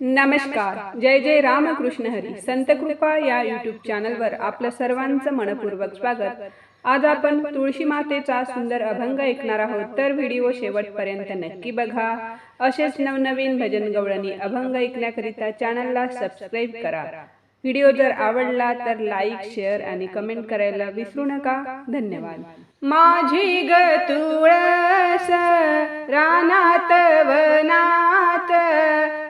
नमस्कार. जय जय रामकृष्ण हरी. संत कृपा या युट्यूब चॅनलवर आपलं सर्वांचं मनपूर्वक स्वागत. आज आपण तुळशी मातेचा सुंदर अभंग ऐकणार आहोत. तर व्हिडिओ शेवटपर्यंत नक्की बघा. असेच नवनवीन भजन गवळणी अभंग ऐकण्याकरिता चॅनलला सबस्क्राईब करा. व्हिडिओ जर आवडला तर लाईक शेअर आणि कमेंट करायला विसरू नका. धन्यवाद. माझी ग तुळस रानात वनात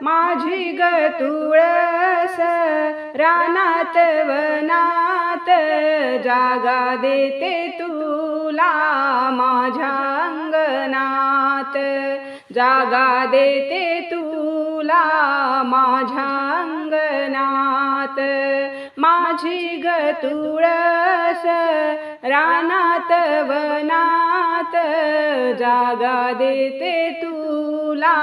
माझी ग तुळस रानात वनात जागा देते तुला माझ्या अंगणात. जागा देते तू तुला माझ्या अंगणात. माझी ग तुळस रानात वनात. जागा देते तुला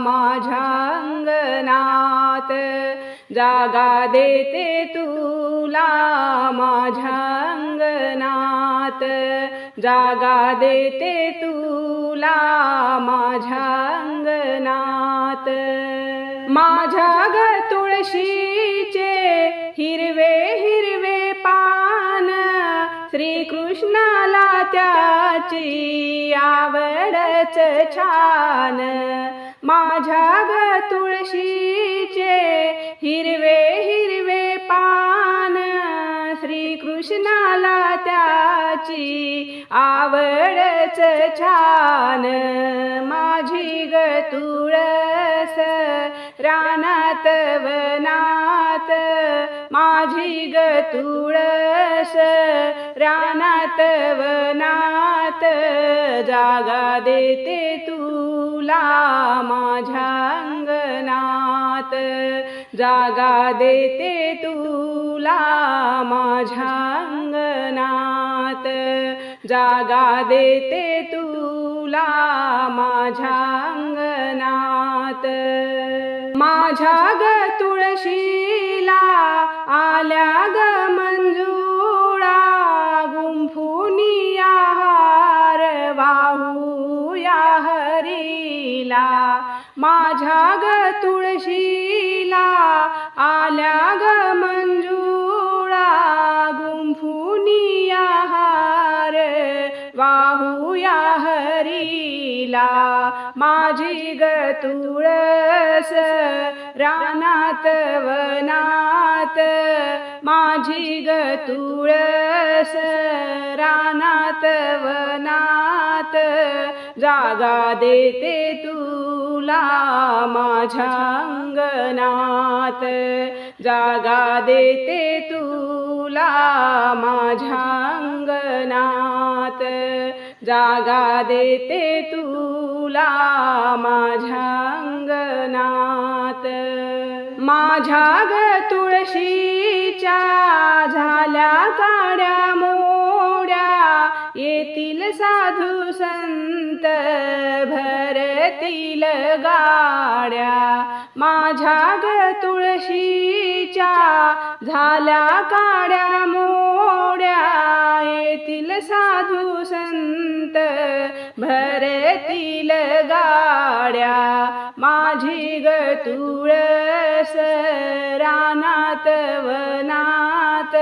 माझ्या अंगणात. जागा देते तुला माझ्या अंगणात. जागा देते तुला माझ्या अंगणात. तुळशीचे हिरवे हिरवे पान श्रीकृष्णाला त्याची आवडच छान. माझ्या ग तुळशीचे हिरवे हिरवे पान श्रीकृष्णाला त्याची आवडच छान. माझी ग तुळ रानात वनात माझी ग तुळस. रानात वनात जागा देते तुला माझ्या अंगणात. जागा देते तुला माझ्या अंगणात. जागा देते तुला माझ्या अंगणात. माझ्या ग तुळशीला आल्या ग मंजुळा. गुंफुनी हार वाहूया हरीला. माझ्या ग तुळशीला आल्या ग हरीला माझी ग तुळस रानात वनात. माझी ग तुळस रानात वनात. जागा देते तुला माझ्या अंगणात. जागा देते तुला माझ्या अंगणात. जागा देते तुला माझ्या अंगणात. माझ्या ग तुळशीच्या झाल्या काड्या मोड्या येतील साधू संत भरतील गाड्या. माझ्या ग तुळशीच्या झाल्या काड्या मोड्या येतील साधू संत भरतील गाड्या. माझी ग तुळस रानात वनात.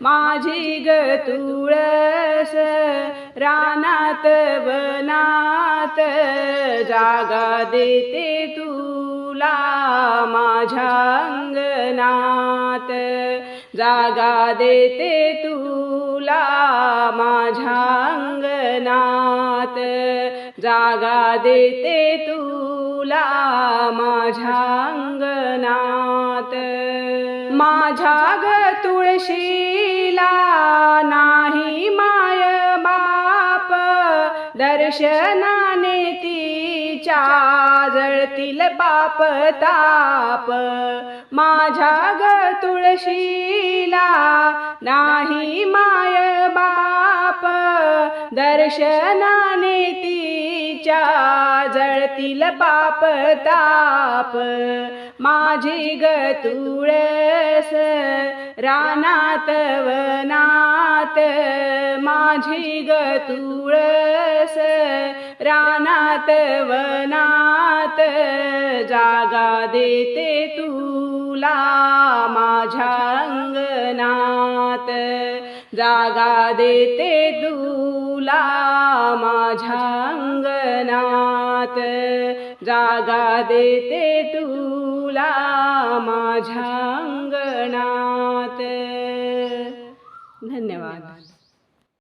माझी ग तुळस रानात वनात. जागा देते तुला माझ्या अंगणात. जागा देते तुला माझ्या अंगणात. जागा देते तुला माझ्या अंगणात. माझ्या ग तुळशीला नाही माय बाप. दर्शनाने तिच्या जळतील पाप ताप. माझ्या ग तुळशीला नाही माय बाप. बाप दर्शनाने तिच्या जळतील पाप ताप. माझी गतुळस रानात वनात माझी गतुळस रानात वनात जागा देते तुला माझ्या अंगणात. जागा देते तुला माझ्या अंगणात. जागा देते तुला माझ्या अंगणात. धन्यवाद.